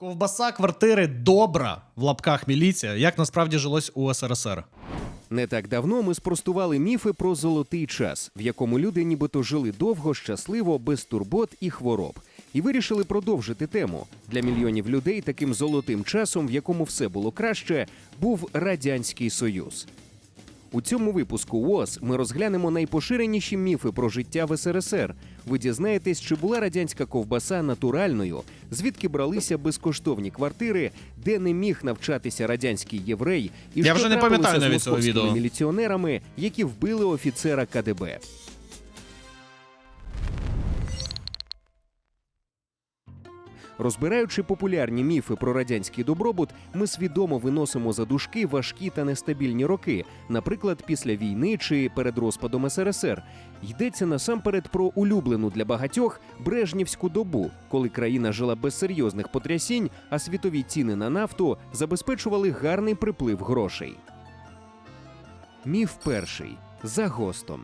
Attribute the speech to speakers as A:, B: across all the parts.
A: Ковбаса квартири добра в лапках міліція. Як насправді жилось у СРСР?
B: Не так давно ми спростували міфи про золотий час, в якому люди нібито жили довго, щасливо, без турбот і хвороб. І вирішили продовжити тему. Для мільйонів людей таким золотим часом, в якому все було краще, був Радянський Союз. У цьому випуску УОЗ ми розглянемо найпоширеніші міфи про життя в СРСР. Ви дізнаєтесь, чи була радянська ковбаса натуральною, звідки бралися безкоштовні квартири, де не міг навчатися радянський єврей, і
A: Я
B: що
A: вже не пам'ятаю
B: з
A: навіть цього
B: московськими
A: відео.
B: міліціонерами, які вбили офіцера КДБ. Розбираючи популярні міфи про радянський добробут, ми свідомо виносимо за дужки важкі та нестабільні роки, наприклад, після війни чи перед розпадом СРСР. Йдеться насамперед про улюблену для багатьох Брежнівську добу, коли країна жила без серйозних потрясінь, а світові ціни на нафту забезпечували гарний приплив грошей. Міф перший за гостом.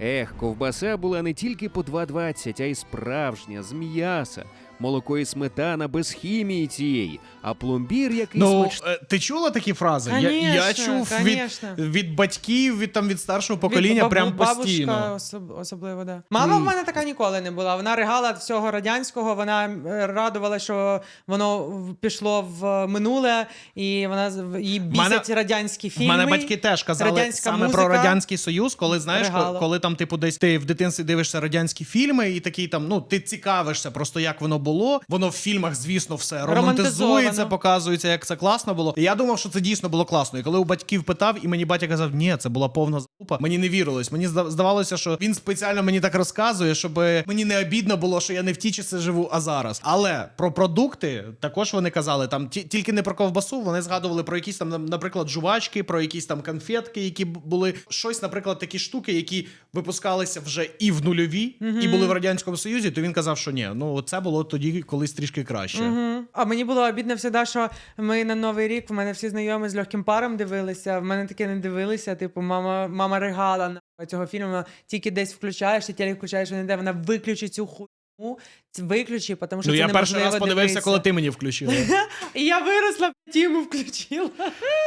B: Ех, ковбаса була не тільки по 2,20, а й справжня, з м'яса. Молоко і сметана без хімії цієї, а пломбір який
A: Ну,
B: смачний.
A: е, ти чула такі фрази? я, я чув
C: конечно.
A: від, від батьків, від там від старшого покоління,
C: Від
A: прям
C: бабушка
A: постійно.
C: особ- особливо, да. Мама в мене така ніколи не була. Вона ригала всього радянського, вона е, радувала, що воно в- пішло в минуле, і вона з- її бісять радянські
A: В
C: фільми.
A: мене батьки теж казали
C: радянська
A: саме
C: музика.
A: про радянський союз, коли знаєш, коли, коли там, типу, десь ти в дитинстві дивишся радянські фільми, і такий там, ну ти цікавишся просто як воно було. Воно в фільмах, звісно, все романтизується, показується, як це класно було. І я думав, що це дійсно було класно. І коли у батьків питав, і мені батя казав, ні, це була повна залупа. Мені не вірилось. Мені здавалося, що він спеціально мені так розказує, щоб мені не обідно було, що я не в ті часи живу, а зараз. Але про продукти також вони казали там ті- тільки не про ковбасу. Вони згадували про якісь там, наприклад, жувачки, про якісь там конфетки, які були щось, наприклад, такі штуки, які випускалися вже і в нульові, і були в радянському союзі. То він казав, що ні, ну це було тоді колись трішки краще.
C: Мгм. А мені було обідно завжди, що ми на Новий рік, в мене всі знайомі з легким паром дивилися. В мене таке не дивилися. Типу, мама, мама ригала цього фільму. вона Тільки десь включаєш, ти телек включаєш, він йде, вона виключить цю хуйню. Виключи, тому що
A: Ну
C: це
A: я перший раз подивився,
C: дивитися.
A: коли ти мені включила.
C: І я виросла, тіму включила.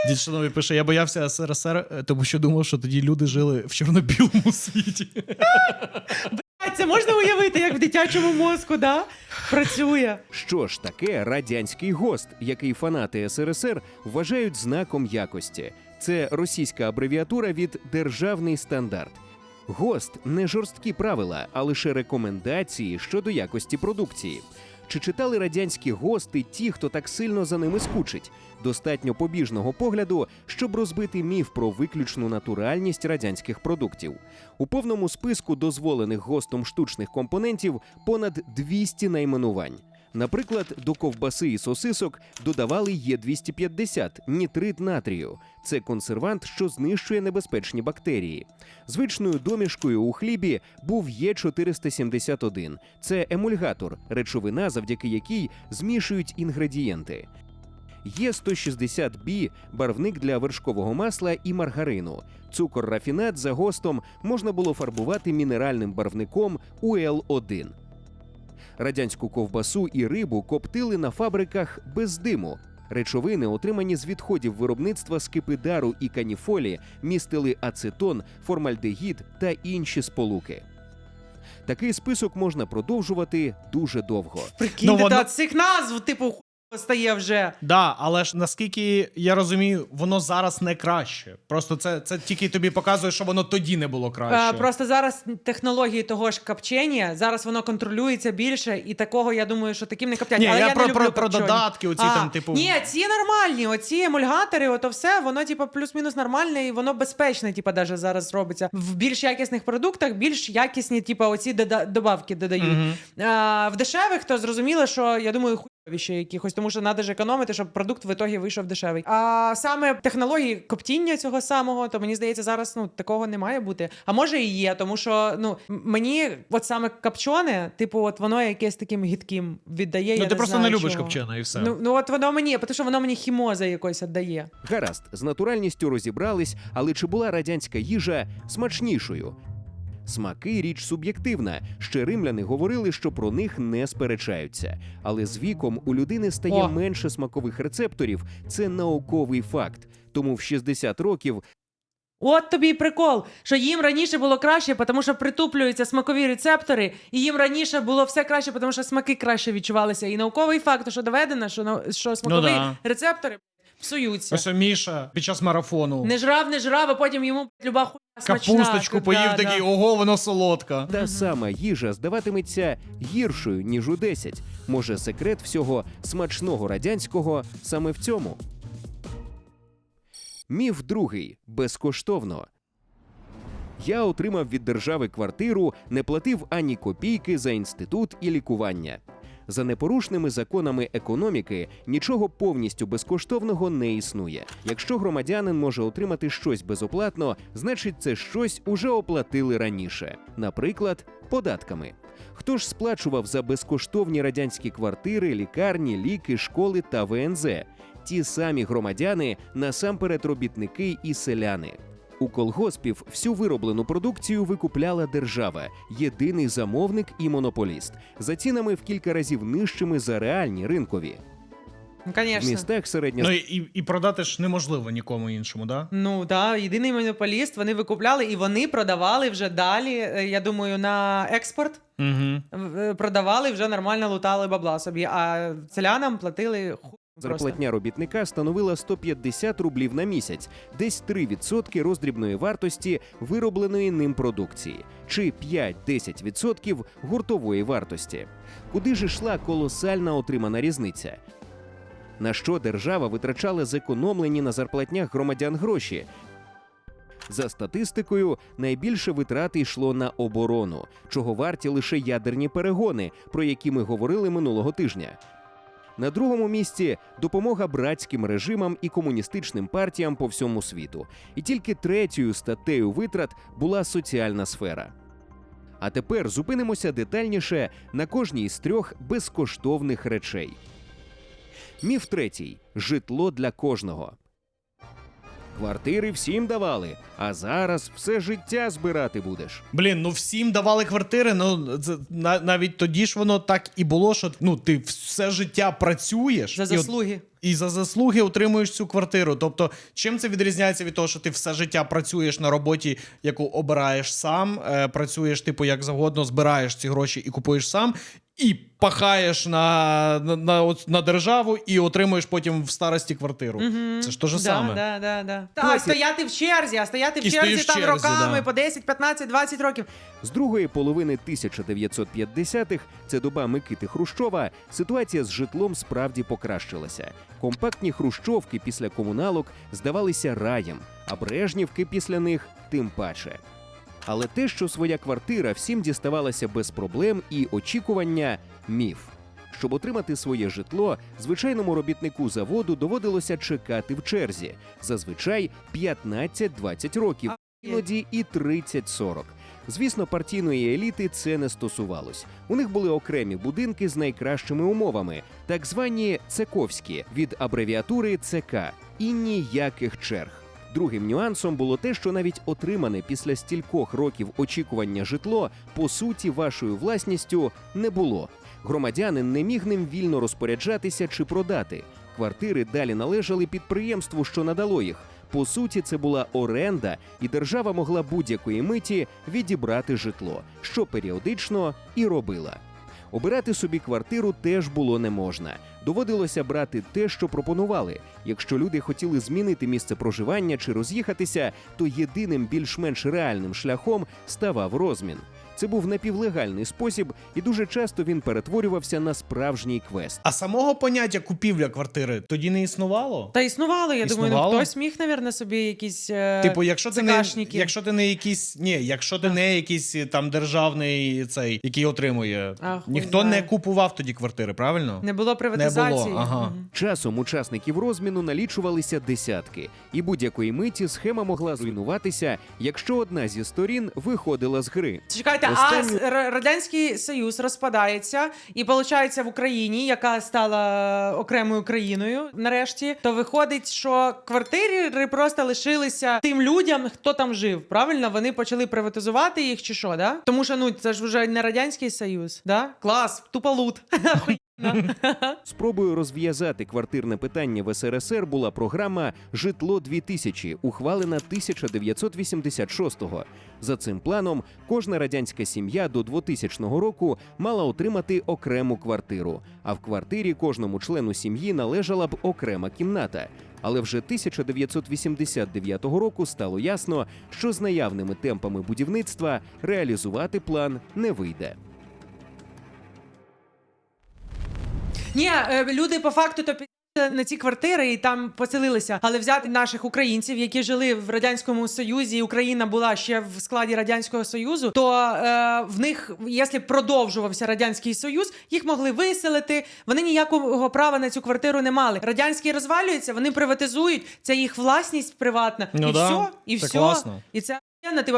A: Дід Шанові пише: я боявся СРСР, е, тому що думав, що тоді люди жили в чорно-білому світі.
C: А Це можна уявити, як в дитячому мозку, да? Працює.
B: Що ж таке радянський гост, який фанати СРСР вважають знаком якості? Це російська абревіатура від державний стандарт. ГОСТ не жорсткі правила, а лише рекомендації щодо якості продукції. Чи читали радянські гости ті, хто так сильно за ними скучить? Достатньо побіжного погляду, щоб розбити міф про виключну натуральність радянських продуктів. У повному списку дозволених гостом штучних компонентів понад 200 найменувань. Наприклад, до ковбаси і сосисок додавали Є250 нітрит натрію. Це консервант, що знищує небезпечні бактерії. Звичною домішкою у хлібі був Є471. Це емульгатор, речовина, завдяки якій змішують інгредієнти. Є160B – барвник для вершкового масла і маргарину. Цукор рафінат за гостом можна було фарбувати мінеральним барвником УЛ1. Радянську ковбасу і рибу коптили на фабриках без диму. Речовини, отримані з відходів виробництва скипидару і каніфолі, містили ацетон, формальдегід та інші сполуки. Такий список можна продовжувати дуже довго.
C: Прикиньте,
A: Ну, воно-
C: та цих назв, типу, стає вже.
A: Да, але ж наскільки я розумію, воно зараз не краще. Просто це, це тільки тобі показує, що воно тоді не було краще.
C: Е, Просто зараз технології того ж копчення, зараз воно контролюється більше, і такого я думаю, що таким не коптять.
A: Ні,
C: Але
A: я
C: я,
A: про-
C: не люблю
A: про
C: копчені.
A: додатки оці
C: а,
A: там, типу-
C: Ні, ці нормальні. Оці емульгатори, ото все, воно типу плюс-мінус нормальне, і воно безпечне, типу, даже зараз робиться. В більш якісних продуктах більш якісні, типу, оці дода- добавки додають.
A: Мгм.
C: А, в дешевих то зрозуміло, що я думаю, ще якихось, тому що треба ж економити, щоб продукт в ітогі вийшов дешевий. А саме технології коптіння цього самого, то мені здається, зараз ну такого не має бути. А може і є, тому що ну мені от саме копчене, типу, от воно якесь таким гідким віддає.
A: Ну
C: я
A: ти
C: не
A: просто
C: знаю,
A: не любиш
C: чого.
A: копчена і все.
C: Ну, ну от воно мені, тому що воно мені хімоза якось віддає.
B: Гаразд, з натуральністю розібрались, але чи була радянська їжа смачнішою? Смаки річ суб'єктивна. Ще римляни говорили, що про них не сперечаються. Але з віком у людини стає
C: О.
B: менше смакових рецепторів. Це науковий факт. Тому в 60 років
C: От тобі і прикол, що їм раніше було краще, тому що притуплюються смакові рецептори, і їм раніше було все краще, тому що смаки краще відчувалися. І науковий факт, що доведено, що, на- що смакові
A: да.
C: рецептори псуються.
A: Ось Міша під час марафону.
C: Не жрав, не жрав, а потім йому люба.
A: Капусточку поїв
C: Да,
A: такий,
C: да.
A: ого, воно солодка.
B: та сама їжа здаватиметься гіршою ніж у 10. Може, секрет всього смачного радянського саме в цьому. Міф другий безкоштовно. Я отримав від держави квартиру, не платив ані копійки за інститут і лікування. За непорушними законами економіки нічого повністю безкоштовного не існує. Якщо громадянин може отримати щось безоплатно, значить це щось уже оплатили раніше, наприклад, податками. Хто ж сплачував за безкоштовні радянські квартири, лікарні, ліки, школи та ВНЗ? Ті самі громадяни, насамперед робітники і селяни. У колгоспів всю вироблену продукцію викупляла держава, єдиний замовник і монополіст, за цінами в кілька разів нижчими за реальні ринкові.
C: Ну,
B: В
C: конечно.
B: містах середня
A: Ну і, і продати ж неможливо нікому іншому, да?
C: Ну да, єдиний монополіст. Вони викупляли і вони продавали вже далі. е, Я думаю, на експорт
A: Угу.
C: в- е, продавали вже нормально лутали бабла собі. А селянам платили ху.
B: Зарплатня робітника становила 150 рублів на місяць, десь 3% роздрібної вартості виробленої ним продукції, чи 5-10% гуртової вартості. Куди ж йшла колосальна отримана різниця? На що держава витрачала зекономлені на зарплатнях громадян гроші? За статистикою, найбільше витрати йшло на оборону, чого варті лише ядерні перегони, про які ми говорили минулого тижня. На другому місці допомога братським режимам і комуністичним партіям по всьому світу. І тільки третьою статтею витрат була соціальна сфера. А тепер зупинимося детальніше на кожній з трьох безкоштовних речей. Міф третій житло для кожного. Квартири всім давали, а зараз все життя збирати будеш.
A: Блін, ну всім давали квартири. Ну це на, навіть тоді ж воно так і було, що ну ти все життя працюєш
C: За
A: і от-
C: заслуги.
A: і за заслуги отримуєш цю квартиру. Тобто, чим це відрізняється від того, що ти все життя працюєш на роботі, яку обираєш сам, е, працюєш, типу, як завгодно, збираєш ці гроші і купуєш сам, і пахаєш на, на, на, на державу і отримуєш потім в старості квартиру. Це ж те ж
C: да,
A: саме.
C: Да, да, да. Та,
B: Давайте-
C: стояти в черзі, а стояти в
A: І
C: черзі
A: стоїш в
C: там
A: черзі,
C: роками
A: да.
C: по 10, 15, 20 років.
B: З другої половини 1950-х, це доба Микити Хрущова, ситуація з житлом справді покращилася. Компактні хрущовки після комуналок здавалися раєм, а брежнівки після них тим паче. Але те, що своя квартира всім діставалася без проблем і очікування міф. Щоб отримати своє житло, звичайному робітнику заводу доводилося чекати в черзі, зазвичай 15-20 років, іноді і 30-40. Звісно, партійної еліти це не стосувалось. У них були окремі будинки з найкращими умовами, так звані цековські від абревіатури ЦК, і ніяких черг. Другим нюансом було те, що навіть отримане після стількох років очікування житло по суті вашою власністю не було. Громадянин не міг ним вільно розпоряджатися чи продати. Квартири далі належали підприємству, що надало їх. По суті, це була оренда, і держава могла будь-якої миті відібрати житло, що періодично і робила. Обирати собі квартиру теж було не можна. Доводилося брати те, що пропонували. Якщо люди хотіли змінити місце проживання чи роз'їхатися, то єдиним більш-менш реальним шляхом ставав розмін. Це був напівлегальний спосіб, і дуже часто він перетворювався на справжній квест.
A: А самого поняття купівля квартири тоді не існувало?
C: Та існувало, я думаю, ну хтось міг, навірно, собі якісь. е,
A: Типу, якщо ти не якщо ти не якийсь, ні, якщо ти не якийсь е, там державний цей, який отримує,
C: А,
A: ніхто
C: знає.
A: не купував тоді квартири, правильно?
C: Не було приватизації. приватизації.
A: Ага.
C: Мгм.
B: Часом учасників розміну налічувалися десятки, і будь-якої миті схема могла зруйнуватися, якщо одна зі сторін виходила з гри.
C: Чекайте, а
B: Останню-
C: Р- радянський союз розпадається, і виходить в Україні, яка стала окремою країною, нарешті, то виходить, що квартири просто лишилися тим людям, хто там жив. Правильно, вони почали приватизувати їх чи що, да? Тому що ну це ж вже не радянський союз, да? Клас, тупо лут.
B: Спробою розв'язати квартирне питання в СРСР була програма Житло 2000, ухвалена 1986-го. За цим планом, кожна радянська сім'я до 2000 року мала отримати окрему квартиру, а в квартирі кожному члену сім'ї належала б окрема кімната. Але вже 1989 року стало ясно, що з наявними темпами будівництва реалізувати план не вийде.
C: Ні, е, люди по факту то на ці квартири і там поселилися. Але взяти наших українців, які жили в радянському союзі, і Україна була ще в складі радянського союзу, то е, в них, якщо продовжувався радянський союз, їх могли виселити. Вони ніякого права на цю квартиру не мали. Радянський розвалюється, вони приватизують. Це їх власність приватна.
A: Ну
C: і
A: да,
C: все, і все.
A: класно.
C: І це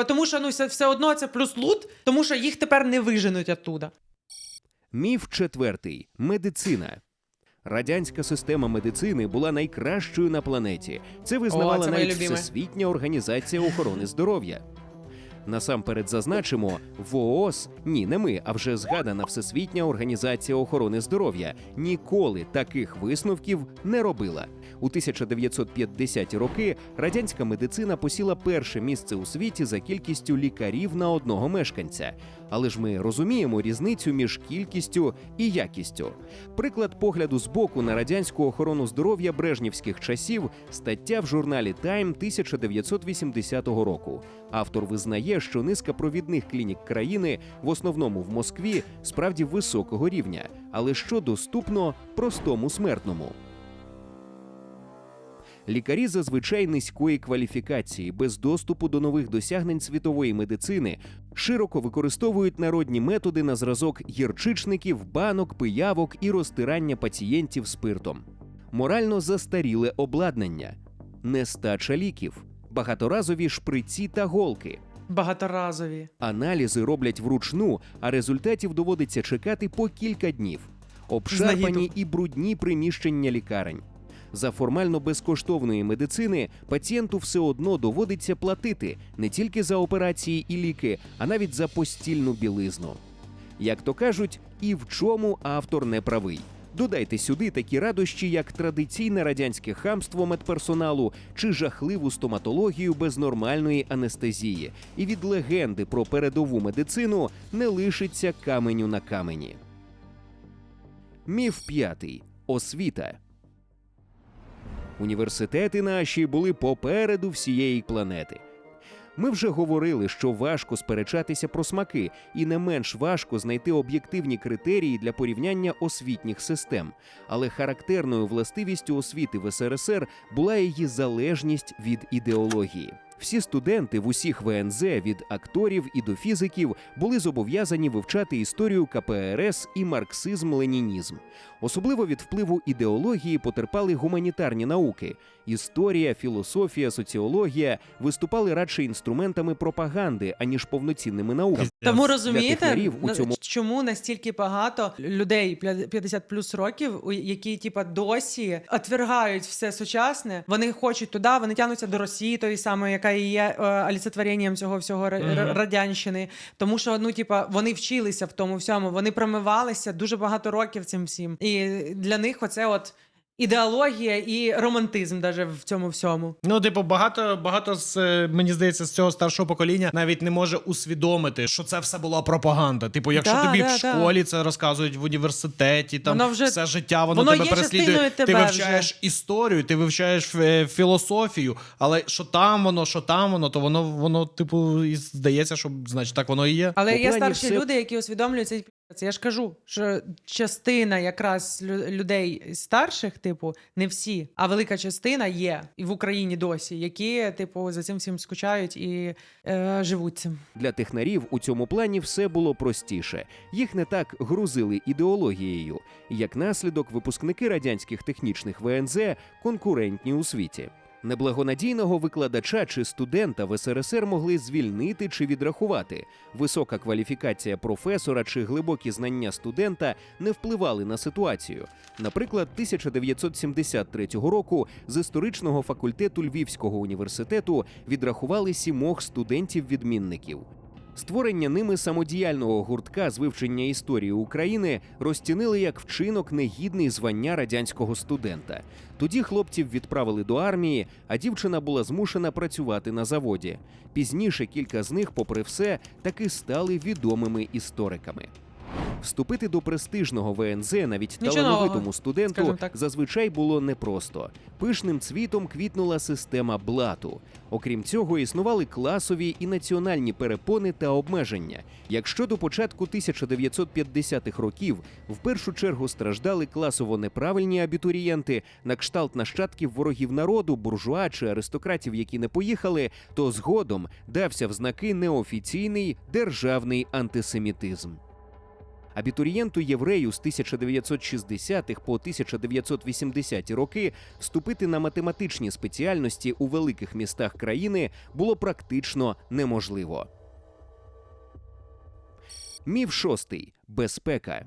C: тому що ну все одно це плюс лут, тому що їх тепер не виженуть оттуда.
B: Міф четвертий медицина. Радянська система медицини була найкращою на планеті. Це визнавала
C: це
B: навіть. Всесвітня організація охорони здоров'я. Насамперед зазначимо, в ООС, ні, не ми, а вже згадана Всесвітня організація охорони здоров'я ніколи таких висновків не робила. У 1950-ті роки радянська медицина посіла перше місце у світі за кількістю лікарів на одного мешканця. Але ж ми розуміємо різницю між кількістю і якістю. Приклад погляду з боку на радянську охорону здоров'я брежнівських часів стаття в журналі Time 1980 року. Автор визнає, що низка провідних клінік країни, в основному в Москві, справді високого рівня, але що доступно простому смертному. Лікарі зазвичай низької кваліфікації, без доступу до нових досягнень світової медицини, широко використовують народні методи на зразок гірчичників, банок, пиявок і розтирання пацієнтів спиртом. Морально застаріле обладнання, нестача ліків, багаторазові шприці та голки.
C: Багаторазові.
B: Аналізи роблять вручну, а результатів доводиться чекати по кілька днів. Обшарпані і брудні приміщення лікарень. За формально безкоштовної медицини пацієнту все одно доводиться платити не тільки за операції і ліки, а навіть за постільну білизну. Як то кажуть, і в чому автор не правий. Додайте сюди такі радощі, як традиційне радянське хамство медперсоналу чи жахливу стоматологію без нормальної анестезії. І від легенди про передову медицину не лишиться каменю на камені. Міф п'ятий освіта. Університети наші були попереду всієї планети. Ми вже говорили, що важко сперечатися про смаки, і не менш важко знайти об'єктивні критерії для порівняння освітніх систем. Але характерною властивістю освіти в СРСР була її залежність від ідеології. Всі студенти в усіх ВНЗ від акторів і до фізиків були зобов'язані вивчати історію КПРС і марксизм-ленінізм. Особливо від впливу ідеології потерпали гуманітарні науки. Історія, філософія, соціологія виступали радше інструментами пропаганди, аніж повноцінними науками.
C: Тому розумієте,
B: у цьому-
C: чому настільки багато людей пля- 50 плюс років, у- які типа досі отвергають все сучасне. Вони хочуть туди, вони тягнуться до Росії, тої самої, яка і є е, олицетворенням цього всього
A: mm-hmm.
C: Радянщини. Тому що ну, типа, вони вчилися в тому всьому, вони промивалися дуже багато років цим всім. І для них оце от. Ідеологія і романтизм даже в цьому всьому.
A: Ну, типу, багато, багато з е, мені здається, з цього старшого покоління навіть не може усвідомити, що це все була пропаганда. Типу, якщо
C: Да,
A: тобі
C: да,
A: в
C: да.
A: школі це розказують в університеті, там
C: Воно вже-
A: все життя воно,
C: воно
A: тебе
C: є
A: переслідує.
C: частиною
A: ти
C: тебе
A: вивчаєш історію, ти вивчаєш е, філософію, але що там воно, що там воно, то воно, воно, типу, і здається, що значить так воно і є.
C: Але є старші
B: все-
C: люди, які усвідомлюють цей Це я ж кажу, що частина якраз людей старших, типу, не всі, а велика частина є і в Україні досі, які, типу, за цим всім скучають і е, живуть цим.
B: Для технарів у цьому плані все було простіше. Їх не так грузили ідеологією. Як наслідок, випускники радянських технічних ВНЗ конкурентні у світі. Неблагонадійного викладача чи студента в СРСР могли звільнити чи відрахувати. Висока кваліфікація професора чи глибокі знання студента не впливали на ситуацію. Наприклад, 1973 року з історичного факультету Львівського університету відрахували сімох студентів-відмінників. Створення ними самодіяльного гуртка з вивчення історії України розцінили як вчинок негідний звання радянського студента. Тоді хлопців відправили до армії, а дівчина була змушена працювати на заводі. Пізніше кілька з них, попри все, таки стали відомими істориками. Вступити до престижного ВНЗ навіть
C: Нічого
B: талановитому
C: нового,
B: студенту
C: так.
B: зазвичай було непросто. Пишним цвітом квітнула система блату. Окрім цього, існували класові і національні перепони та обмеження. Якщо до початку 1950-х років в першу чергу страждали класово неправильні абітурієнти, на кшталт нащадків ворогів народу, буржуа чи аристократів, які не поїхали, то згодом дався в знаки неофіційний державний антисемітизм. Абітурієнту єврею з 1960-х по 1980-ті роки вступити на математичні спеціальності у великих містах країни було практично неможливо. Міф шостий безпека.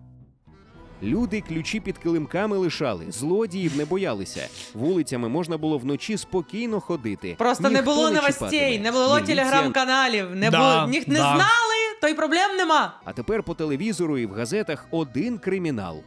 B: Люди ключі під килимками лишали, злодіїв не боялися. Вулицями можна було вночі спокійно ходити.
C: Просто не було
B: не
C: новостей,
B: чіпатиме.
C: не було
B: Міліція
C: телеграм-каналів, не
A: Да,
C: було ніхто не
A: да.
C: знали, то й проблем нема.
B: А тепер по телевізору і в газетах один кримінал.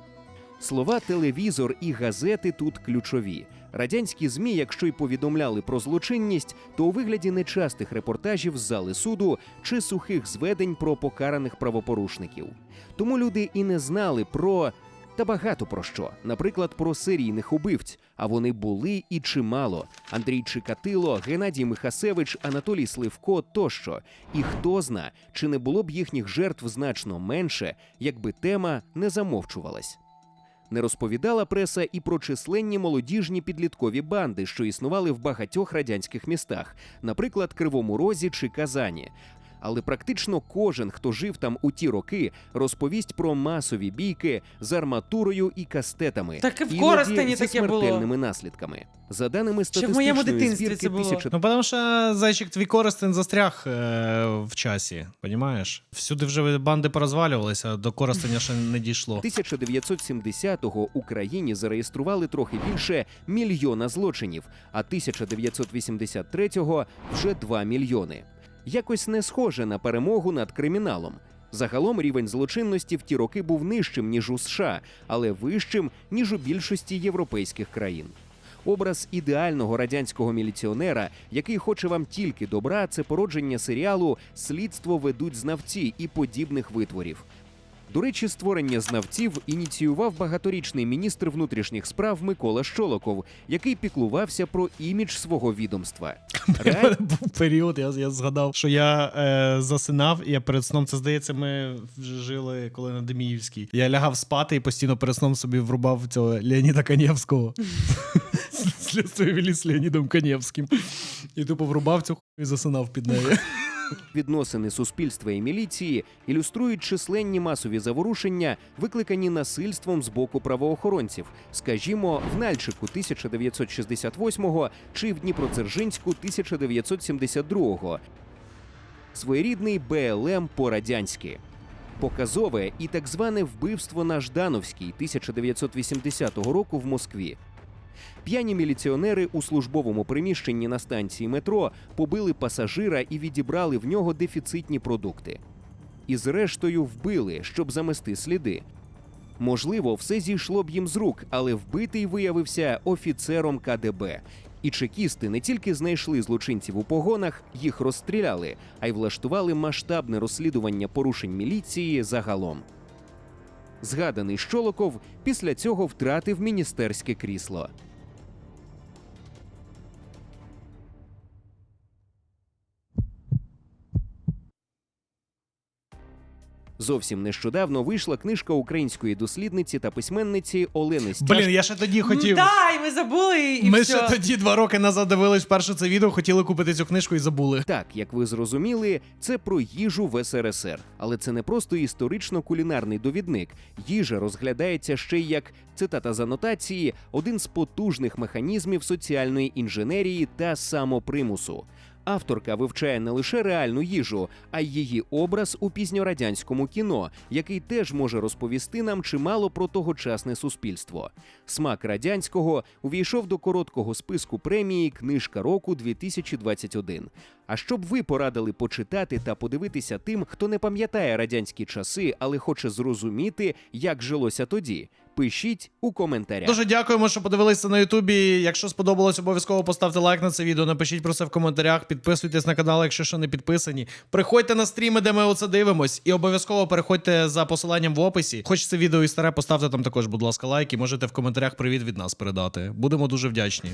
B: Слова телевізор і газети тут ключові. Радянські змі, якщо й повідомляли про злочинність, то у вигляді нечастих репортажів з зали суду чи сухих зведень про покараних правопорушників. Тому люди і не знали про та багато про що, наприклад, про серійних убивць. А вони були і чимало: Андрій Чикатило, Геннадій Михасевич, Анатолій Сливко тощо. І хто зна, чи не було б їхніх жертв значно менше, якби тема не замовчувалась. Не розповідала преса і про численні молодіжні підліткові банди, що існували в багатьох радянських містах, наприклад, Кривому Розі чи Казані. Але практично кожен, хто жив там у ті роки, розповість про масові бійки з арматурою і кастетами,
C: Так і в Коростені
B: зі
C: таке було.
B: смертельними наслідками. За даними статистичної збірки
C: це було.
B: 1000
A: Ну, тому що зайчик твій Коростен застряг е, в часі, понімаєш? Всюди вже банди порозвалювалися, до Коростеня ще не дійшло.
B: 1970-го Україні зареєстрували трохи більше мільйона злочинів, а 1983-го вже 2 мільйони. Якось не схоже на перемогу над криміналом. Загалом рівень злочинності в ті роки був нижчим ніж у США, але вищим ніж у більшості європейських країн. Образ ідеального радянського міліціонера, який хоче вам тільки добра, це породження серіалу Слідство ведуть знавці і подібних витворів. До речі, створення знавців ініціював багаторічний міністр внутрішніх справ Микола Щолоков, який піклувався про імідж свого відомства. Реаль...
A: був період, я, я згадав, що я е, засинав, і я перед сном, це здається, ми жили коли на Деміївській. Я лягав спати і постійно перед сном собі врубав цього Леоніда Канєвського. Слідство вели з Леонідом Канєвським. І тупо врубав цю хуйню і засинав під нею.
B: Відносини суспільства і міліції ілюструють численні масові заворушення, викликані насильством з боку правоохоронців, скажімо, в Нальчику 1968-го чи в Дніпродзержинську 1972-го. Своєрідний БЛМ по-радянськи. Показове і так зване вбивство на Ждановській 1980 року в Москві. П'яні міліціонери у службовому приміщенні на станції метро побили пасажира і відібрали в нього дефіцитні продукти. І зрештою вбили, щоб замести сліди. Можливо, все зійшло б їм з рук, але вбитий виявився офіцером КДБ. І чекісти не тільки знайшли злочинців у погонах, їх розстріляли, а й влаштували масштабне розслідування порушень міліції загалом. Згаданий Щолоков після цього втратив міністерське крісло. Зовсім нещодавно вийшла книжка української дослідниці та письменниці Олени Стяжко.
A: Блін, я ще тоді хотів.
C: Да, і ми забули, і
A: Ми
C: все.
A: ще тоді два роки назад дивились перше це відео, хотіли купити цю книжку і забули.
B: Так, як ви зрозуміли, це про їжу в СРСР, але це не просто історично-кулінарний довідник. Їжа розглядається ще й як цитата з анотації, один з потужних механізмів соціальної інженерії та самопримусу. Авторка вивчає не лише реальну їжу, а й її образ у пізньорадянському кіно, який теж може розповісти нам чимало про тогочасне суспільство. Смак радянського увійшов до короткого списку премії Книжка року 2021. А щоб ви порадили почитати та подивитися тим, хто не пам'ятає радянські часи, але хоче зрозуміти, як жилося тоді, пишіть у коментарях.
A: Дуже дякуємо, що подивилися на Ютубі. Якщо сподобалось, обов'язково поставте лайк на це відео. Напишіть про це в коментарях. Підписуйтесь на канал, якщо ще не підписані. Приходьте на стріми, де ми оце дивимось, і обов'язково переходьте за посиланням в описі. Хоч це відео і старе, поставте там також, будь ласка, лайк і можете в коментарях привіт від нас передати. Будемо дуже вдячні.